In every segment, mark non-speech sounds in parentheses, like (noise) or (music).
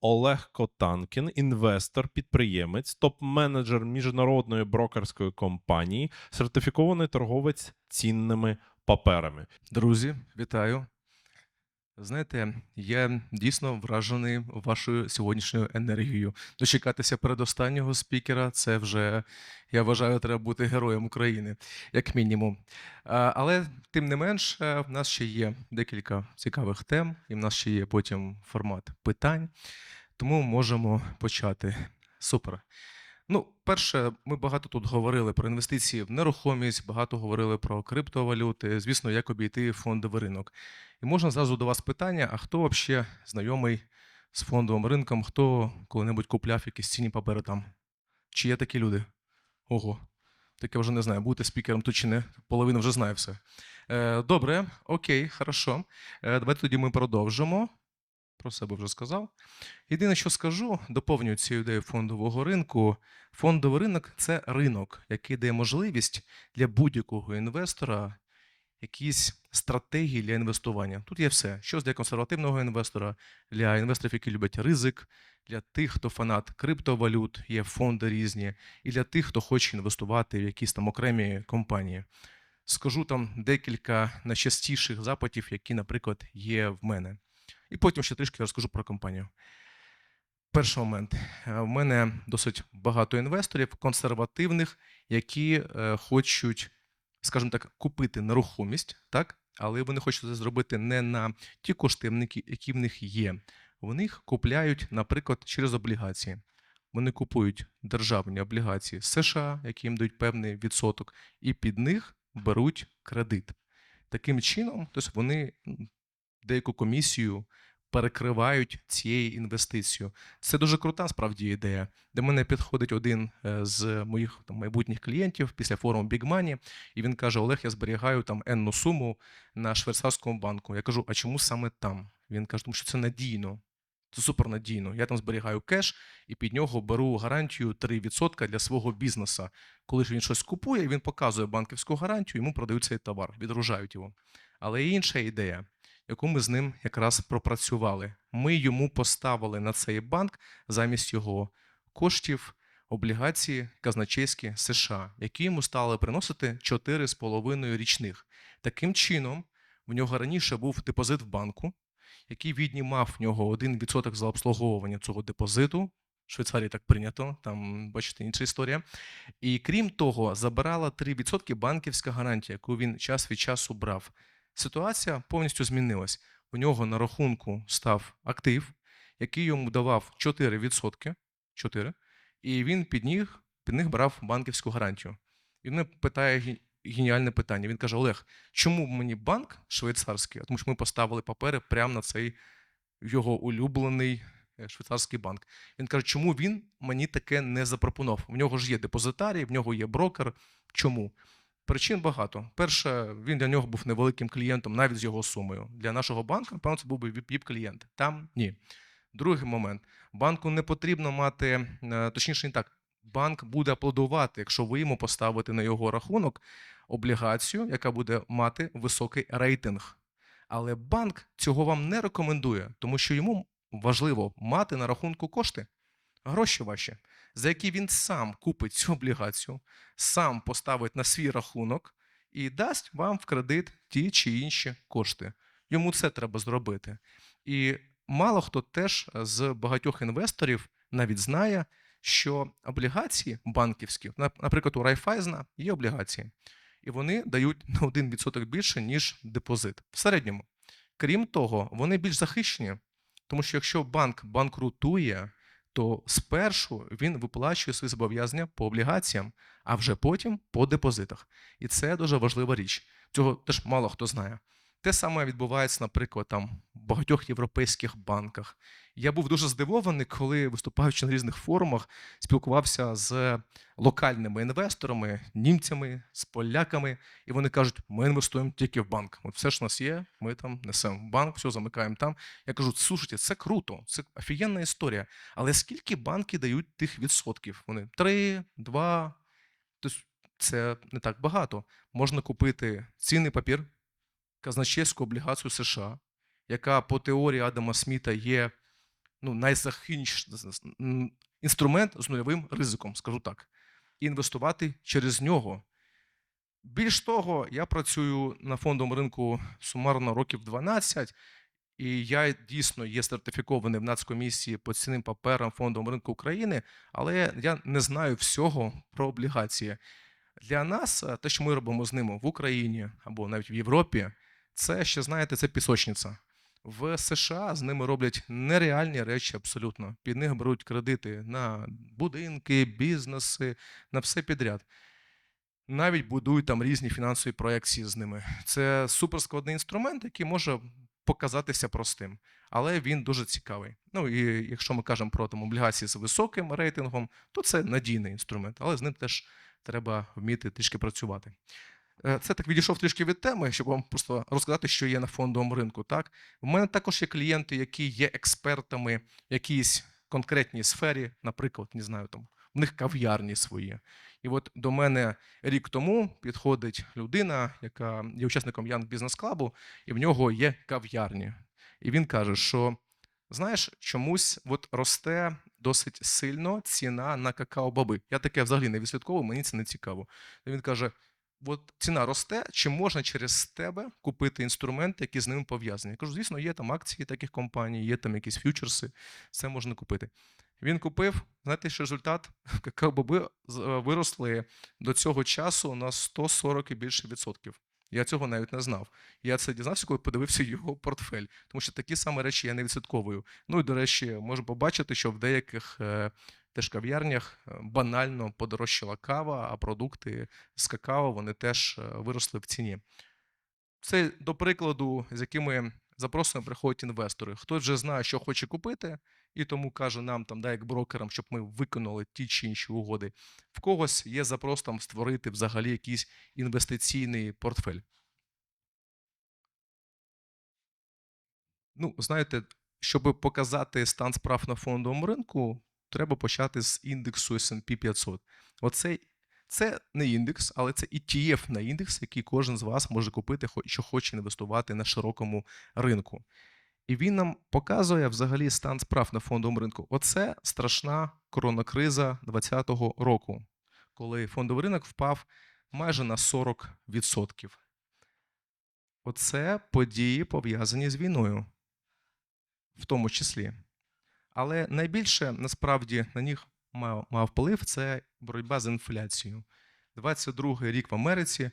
Олег Котанкін, інвестор, підприємець, топ-менеджер міжнародної брокерської компанії, сертифікований торговець цінними паперами. Друзі, вітаю. Знаєте, я дійсно вражений вашою сьогоднішньою енергією. Дочекатися передостаннього спікера це вже, я вважаю, треба бути героєм України, як мінімум. Але тим не менш, е, в нас ще є декілька цікавих тем, і в нас ще є потім формат питань. Тому можемо почати. Супер. Ну, перше, ми багато тут говорили про інвестиції в нерухомість, багато говорили про криптовалюти, звісно, як обійти фондовий ринок. І можна зразу до вас питання: а хто взагалі знайомий з фондовим ринком, хто коли-небудь купляв якісь цінні папери там? Чи є такі люди? Ого, так я вже не знаю, будете спікером тут чи не. Половина вже знає все. Е, добре, окей, хорошо. Е, давайте тоді ми продовжимо. Про себе вже сказав. Єдине, що скажу, доповнюю цю ідею фондового ринку. Фондовий ринок це ринок, який дає можливість для будь-якого інвестора якісь стратегії для інвестування. Тут є все. Щось для консервативного інвестора, для інвесторів, які люблять ризик, для тих, хто фанат криптовалют, є фонди різні, і для тих, хто хоче інвестувати в якісь там окремі компанії. Скажу там декілька найчастіших запитів, які, наприклад, є в мене. І потім ще трішки розкажу про компанію. Перший момент. Е, В мене досить багато інвесторів консервативних, які е, хочуть, скажімо так, купити нерухомість, так? але вони хочуть це зробити не на ті кошти, які- в них є. Вони їх купляють, наприклад, через облігації. Вони купують державні облігації США, які їм дають певний відсоток, і під них беруть кредит. Таким чином, тобто вони деяку комісію перекривають цією інвестицією. Це дуже крута справді ідея. До мене підходить один е, з моїх там, майбутніх клієнтів після форуму Big Money, і він каже: Олег, я зберігаю там енну суму на швейцарському банку. Я кажу, а чому саме там? Він каже, тому що це надійно. Це супернадійно. Я там зберігаю кеш і під нього беру гарантію 3% для свого бізнесу. Коли ж він щось купує, він показує банківську гарантію, йому продають цей товар, відгружають його. Але є інша ідея, яку ми з ним якраз пропрацювали. Ми йому поставили на цей банк замість його коштів облігації казначейські США, які йому стали приносити 4,5 річних. Таким чином, в нього раніше був депозит в банку, який віднімав в нього 1% за обслуговування цього депозиту. В Швейцарії так прийнято, там, бачите, інша історія. І крім того, забирала 3% банківська гарантія, яку він час від часу брав. Ситуація повністю змінилась. У нього на рахунку став актив, який йому давав 4%, 4 і він під них, під них брав банківську гарантію. І мене питає геніальне питання. Він каже: Олег, чому мені банк швейцарський? Тому що ми поставили папери прямо на цей його улюблений е, швейцарський банк. Він каже, чому він мені таке не запропонував? В нього ж є депозитарій, в нього є брокер. Чому? Причин багато. Перше, він для нього був невеликим клієнтом, навіть з його сумою. Для нашого банку, напевно, це був би віп-клієнт. Там ні. Другий момент. Банку не потрібно мати, е, точніше, не так. Банк буде аплодувати, якщо ви йому поставите на його рахунок облігацію, яка буде мати високий рейтинг. Але банк цього вам не рекомендує, тому що йому важливо мати на рахунку кошти, гроші ваші, за які він сам купить цю облігацію, сам поставить на свій рахунок і дасть вам в кредит ті чи інші кошти. Йому це треба зробити. І мало хто теж з багатьох інвесторів навіть знає, що облігації банківські, наприклад, у Райфайзна є облігації, і вони дають на 1% більше, ніж депозит в середньому. Крім того, вони більш захищені, тому що якщо банк банкрутує, то спершу він виплачує свої зобов'язання по облігаціям, а вже потім по депозитах. І це дуже важлива річ. Цього теж мало хто знає. Те саме відбувається, наприклад, там в багатьох європейських банках. Я був дуже здивований, коли, виступаючи на різних форумах, спілкувався з локальними інвесторами, німцями, з поляками, і вони кажуть: ми інвестуємо тільки в банк. От все, що нас є, ми там несемо в банк, все замикаємо там. Я кажу, слушайте, це круто, це офігенна історія. Але скільки банки дають тих відсотків? Вони три, два. Тобто це не так багато. Можна купити цінний папір, казначейську облігацію США, яка по теорії Адама Сміта є ну, найзахищ... інструмент з нульовим ризиком, скажу так, і інвестувати через нього. Більш того, я працюю на фондовому ринку сумарно років 12, і я дійсно є сертифікований в Нацкомісії по цінним паперам фондового ринку України, але я не знаю всього про облігації. Для нас е, те, що ми робимо з ними в Україні або навіть в Європі, це ще знаєте, це пісочниця. В США з ними роблять нереальні речі абсолютно. Під них беруть кредити на будинки, бізнеси, на все підряд. Навіть будують там різні фінансові проекції з ними. Це суперскладний інструмент, який може показатися простим, але він дуже цікавий. Ну і якщо ми кажемо про там облігації з високим рейтингом, то це надійний інструмент, але з ним теж треба вміти трішки працювати. Е, Це так відійшов трішки від теми, щоб вам просто розказати, що є на фондовому ринку. Так, в мене також є клієнти, які є експертами в якійсь конкретній сфері, наприклад, не знаю, там в них кав'ярні свої. І от до мене рік тому підходить людина, яка є учасником Young Business Club, і в нього є кав'ярні. І він каже, що знаєш, чомусь от росте досить сильно ціна на какао-баби. Я таке взагалі не відслідковую, мені це не цікаво. Він каже: от ціна росте, чи можна через тебе купити інструменти, які з ними пов'язані? Я кажу, звісно, є там акції таких компаній, є там якісь фьючерси, це можна купити. Він купив, знаєте, що результат? (laughs) Какао-боби е, виросли до цього часу на 140 і більше відсотків. Я цього навіть не знав. Я це дізнався, коли подивився його портфель, тому що такі самі речі я не відслідковую. Ну і до речі, можу побачити, що в деяких теж кав'ярнях е, банально подорожчала кава, а продукти з какао вони теж е, виросли в ціні. Це до прикладу, з якими запросами приходять інвестори. Хтось вже знає, що хоче купити, і тому каже нам, там, да, як брокерам, щоб ми виконали ті чи інші угоди. В когось є запрос там створити взагалі якийсь інвестиційний портфель. Ну, знаєте, щоб показати стан справ на фондовому ринку, треба почати з індексу S&P 500. Оцей це не індекс, але це ETF на індекс, який кожен з вас може купити, що хоче інвестувати на широкому ринку. І він нам показує взагалі стан справ на фондовому ринку. Оце страшна коронакриза 2020 року, коли фондовий ринок впав майже на 40%. Оце події пов'язані з війною, в тому числі. Але найбільше насправді на них мав, вплив це боротьба з інфляцією. 22-й рік в Америці.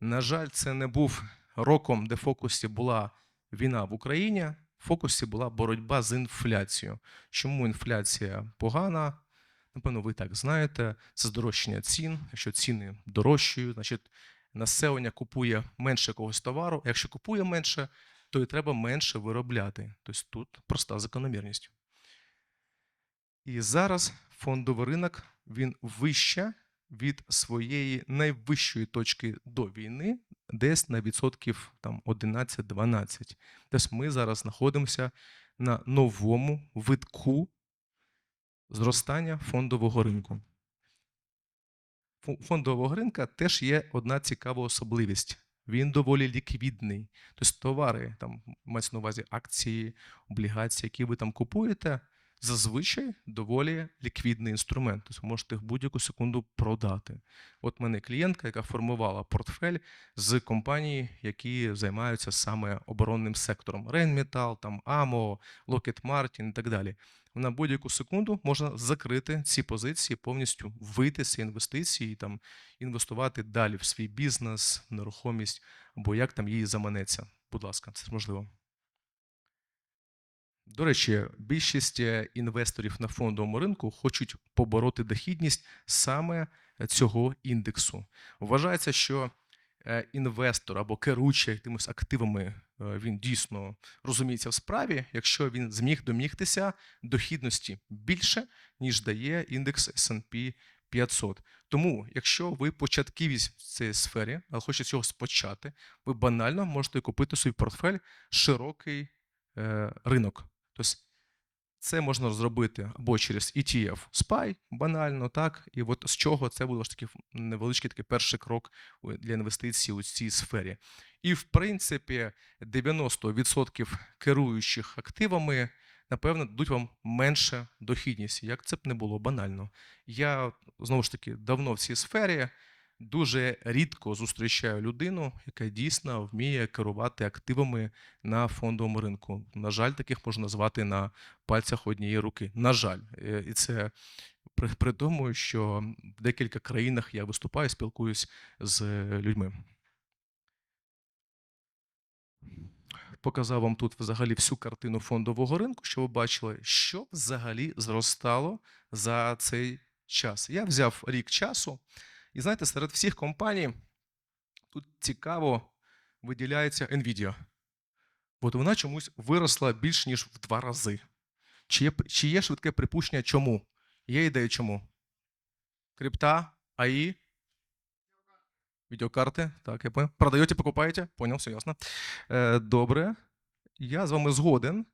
На жаль, це не був роком, де в фокусі була війна в Україні. В фокусі була боротьба з інфляцією. Чому інфляція погана? Напевно, ви так знаєте. Це здорожчання цін. Якщо ціни дорожчають, значить населення купує менше якогось товару. Якщо купує менше, то і треба менше виробляти. Тобто тут проста закономірність. І зараз фондовий ринок він вище від своєї найвищої точки до війни, десь на відсотків там 11-12. Тобто ми зараз знаходимося на новому витку зростання фондового ринку. Фондового ринка теж є одна цікава особливість. Він доволі ліквідний. Тобто товари, там мається на увазі акції, облігації, які ви там купуєте, зазвичай доволі ліквідний інструмент. Тобто можете їх будь-яку секунду продати. От мене клієнтка, яка формувала портфель з компаній, які займаються саме оборонним сектором. Rheinmetall, там AMO, Lockheed Martin і так далі. На будь-яку секунду можна закрити ці позиції, повністю вийти з інвестиції там інвестувати далі в свій бізнес, нерухомість або як там її заманеться. Будь ласка, це можливо. До речі, більшість е, інвесторів на фондовому ринку хочуть побороти дохідність саме цього індексу. Вважається, що е, інвестор або керуючий якимись активами е, він дійсно розуміється в справі, якщо він зміг домігтися дохідності більше, ніж дає індекс S&P 500. Тому, якщо ви початківець в цій сфері, але хочете цього спочати, ви банально можете купити собі портфель широкий е, ринок. Тобто це можна зробити або через ETF SPY, банально, так. І от з чого це буде ж таки невеличкий такий перший крок для інвестицій у цій сфері. І в принципі 90% керуючих активами напевно, дадуть вам менше дохідність, як це б не було банально. Я знову ж таки давно в цій сфері дуже рідко зустрічаю людину, яка дійсно вміє керувати активами на фондовому ринку. На жаль, таких можна назвати на пальцях однієї руки. На жаль, Е, і це при, тому, що в декілька країнах я виступаю, спілкуюсь з людьми. Показав вам тут взагалі всю картину фондового ринку, що ви бачили, що взагалі зростало за цей час. Я взяв рік часу, і знаєте, серед всіх компаній тут цікаво виділяється Nvidia. От вона чомусь виросла більш ніж в два рази. Чи є, чи є швидке припущення, чому? Є ідея чому? Крипта, АІ, відеокарти. Так, я понял. Продаєте, покупаєте? Понял, все ясно. Е, добре. Я з вами згоден.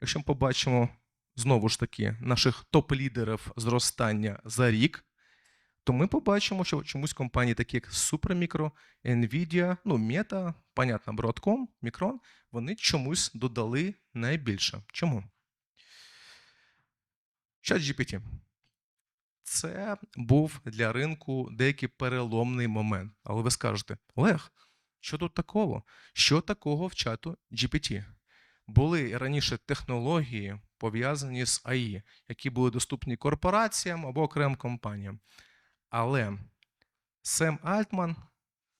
Якщо ми побачимо знову ж таки наших топ-лідерів зростання за рік, то ми побачимо, що чомусь компанії, такі як Supermicro, Nvidia, ну, Meta, понятно, Broadcom, Micron, вони чомусь додали найбільше. Чому? ChatGPT. Це був для ринку деякий переломний момент. Але ви скажете: Олег, що тут такого? Що такого в чату GPT? Були раніше технології, пов'язані з АІ, які були доступні корпораціям або окремим компаніям. Але Сем Альтман,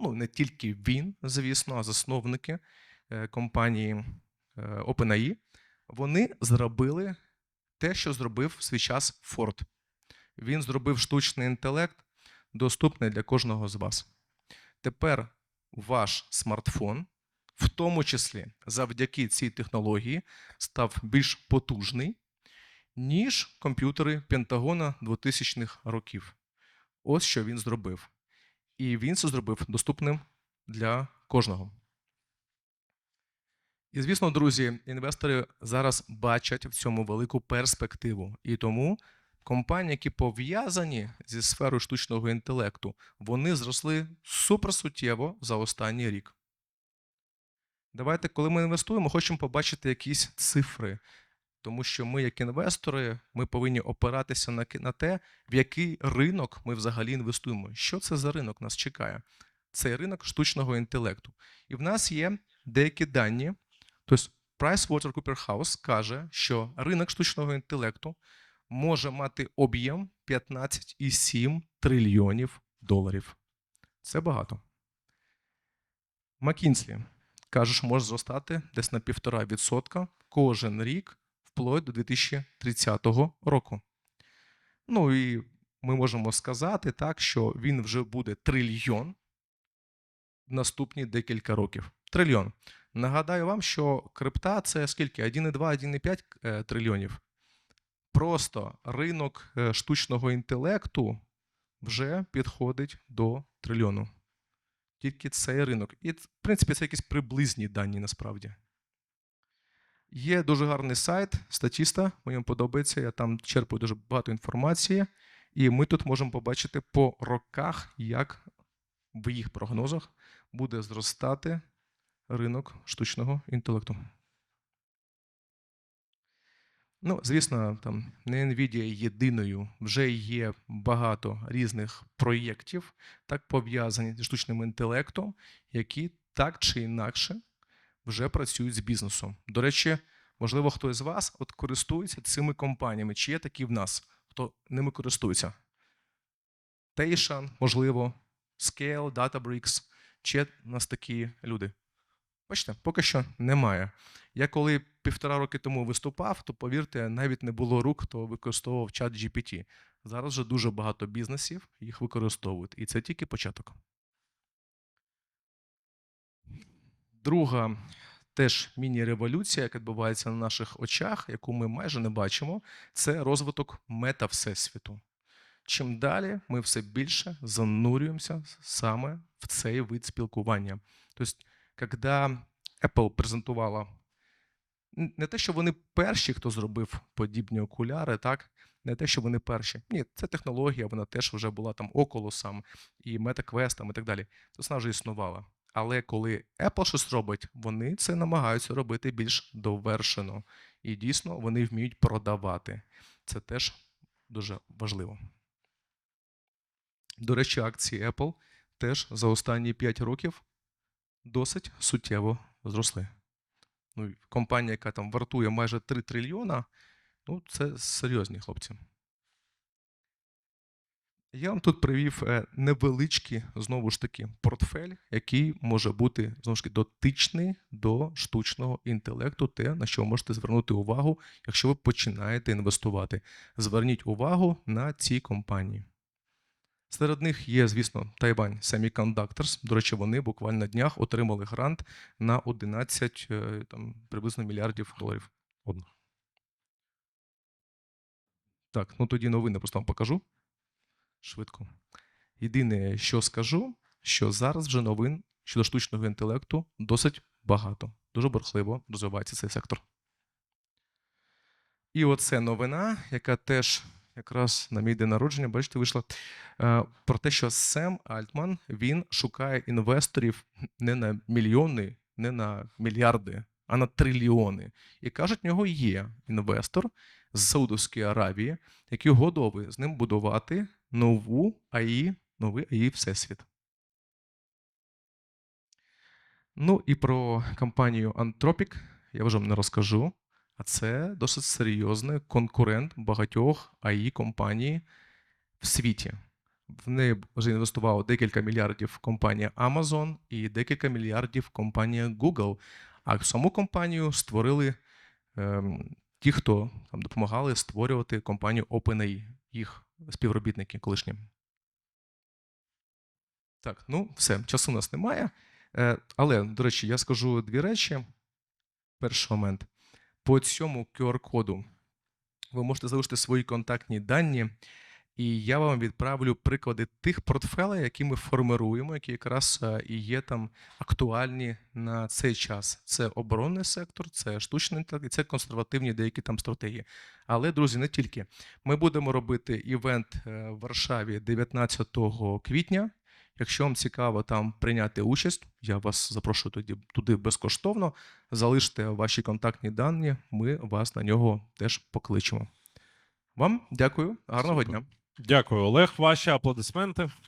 ну не тільки він, звісно, а засновники е, компанії е, OpenAI, вони зробили те, що зробив в свій час Форд. Він зробив штучний інтелект доступний для кожного з вас. Тепер ваш смартфон, в тому числі завдяки цій технології, став більш потужний, ніж комп'ютери Пентагона 2000-х років. Ось що він зробив. І він це зробив доступним для кожного. І, звісно, друзі, інвестори зараз бачать в цьому велику перспективу. І тому компанії, які пов'язані зі сферою штучного інтелекту, вони зросли суперсуттєво за останній рік. Давайте, коли ми інвестуємо, хочемо побачити якісь цифри. Тому що ми, як інвестори, ми повинні опиратися на, на те, в який ринок ми взагалі інвестуємо. Що це за ринок нас чекає? Це ринок штучного інтелекту. І в нас є деякі дані. Тобто PricewaterhouseCoopers каже, що ринок штучного інтелекту може мати об'єм 15,7 трильйонів доларів. Це багато. McKinsey каже, що може зростати десь на 1,5% кожен рік вплоть до 2030 року. Ну і ми можемо сказати так, що він вже буде трильйон в наступні декілька років. Трильйон. Нагадаю вам, що крипта це скільки? 1,2-1,5 е, трильйонів. Просто ринок е, штучного інтелекту вже підходить до трильйону. Тільки цей ринок. І, в принципі, це якісь приблизні дані насправді. Є дуже гарний сайт статіста, мені подобається. Я там черпаю дуже багато інформації, і ми тут можемо побачити по роках, як в їх прогнозах буде зростати ринок штучного інтелекту. Ну, звісно, там не Nvidia єдиною, вже є багато різних проєктів, так пов'язані зі штучним інтелектом, які так чи інакше вже працюють з бізнесом. До речі, можливо, хтось з вас от користується цими компаніями. Чи є такі в нас, хто ними користується? Tayshon, можливо, Scale, Databricks. Чи є в нас такі люди? Бачите, поки що немає. Я коли півтора роки тому виступав, то повірте, навіть не було рук, хто використовував чат GPT. Зараз вже дуже багато бізнесів їх використовують, і це тільки початок. Друга теж міні-революція, яка відбувається на наших очах, яку ми майже не бачимо, це розвиток мета-всесвіту. Чим далі ми все більше занурюємося саме в цей вид спілкування. Тобто, коли Apple презентувала не те, що вони перші, хто зробив подібні окуляри, так? Не те, що вони перші. Ні, це технологія, вона теж вже була там околосом і метаквестом і так далі. Це вона вже існувала. Але коли Apple щось робить, вони це намагаються робити більш довершено. І дійсно вони вміють продавати. Це теж дуже важливо. До речі, акції Apple теж за останні 5 років досить суттєво зросли. Ну, компанія, яка там вартує майже 3 трильйона, ну, це серйозні хлопці. Я вам тут привів е, невеличкий, знову ж таки, портфель, який може бути знову ж таки дотичний до штучного інтелекту, те, на що ви можете звернути увагу, якщо ви починаєте інвестувати. Зверніть увагу на ці компанії. Серед них є, звісно, Taiwan Semiconductors. До речі, вони буквально на днях отримали грант на 11 е, там, приблизно мільярдів доларів. Так, ну тоді новини просто вам покажу. Швидко. Єдине, що скажу, що зараз вже новин щодо штучного інтелекту досить багато. Дуже бурхливо розвивається цей сектор. І оце новина, яка теж якраз на мій день народження, бачите, вийшла е, про те, що Сем Альтман він шукає інвесторів не на мільйони, не на мільярди, а на трильйони. І кажуть, в нього є інвестор з Саудовської Аравії, який готовий з ним будувати нову АІ, новий АІ Всесвіт. Ну і про компанію Anthropic я вже вам не розкажу. А це досить серйозний конкурент багатьох АІ компаній в світі. В неї вже інвестувало декілька мільярдів компанія Amazon і декілька мільярдів компанія Google. А саму компанію створили ем, ті, хто там допомагали створювати компанію OpenAI, їх співробітники колишні. Так, ну все, часу у нас немає. Е, але, до речі, я скажу дві речі. Перший момент. По цьому QR-коду ви можете залишити свої контактні дані, і я вам відправлю приклади тих портфелей, які ми формируємо, які якраз е, і є там актуальні на цей час. Це оборонний сектор, це штучний інтелект, і це консервативні деякі там стратегії. Але, друзі, не тільки. Ми будемо робити івент е, в Варшаві 19 квітня. Якщо вам цікаво там прийняти участь, я вас запрошую туди, туди безкоштовно. Залиште ваші контактні дані, ми вас на нього теж покличемо. Вам дякую, гарного Супер. дня. Дякую, Олег. Ваші аплодисменти.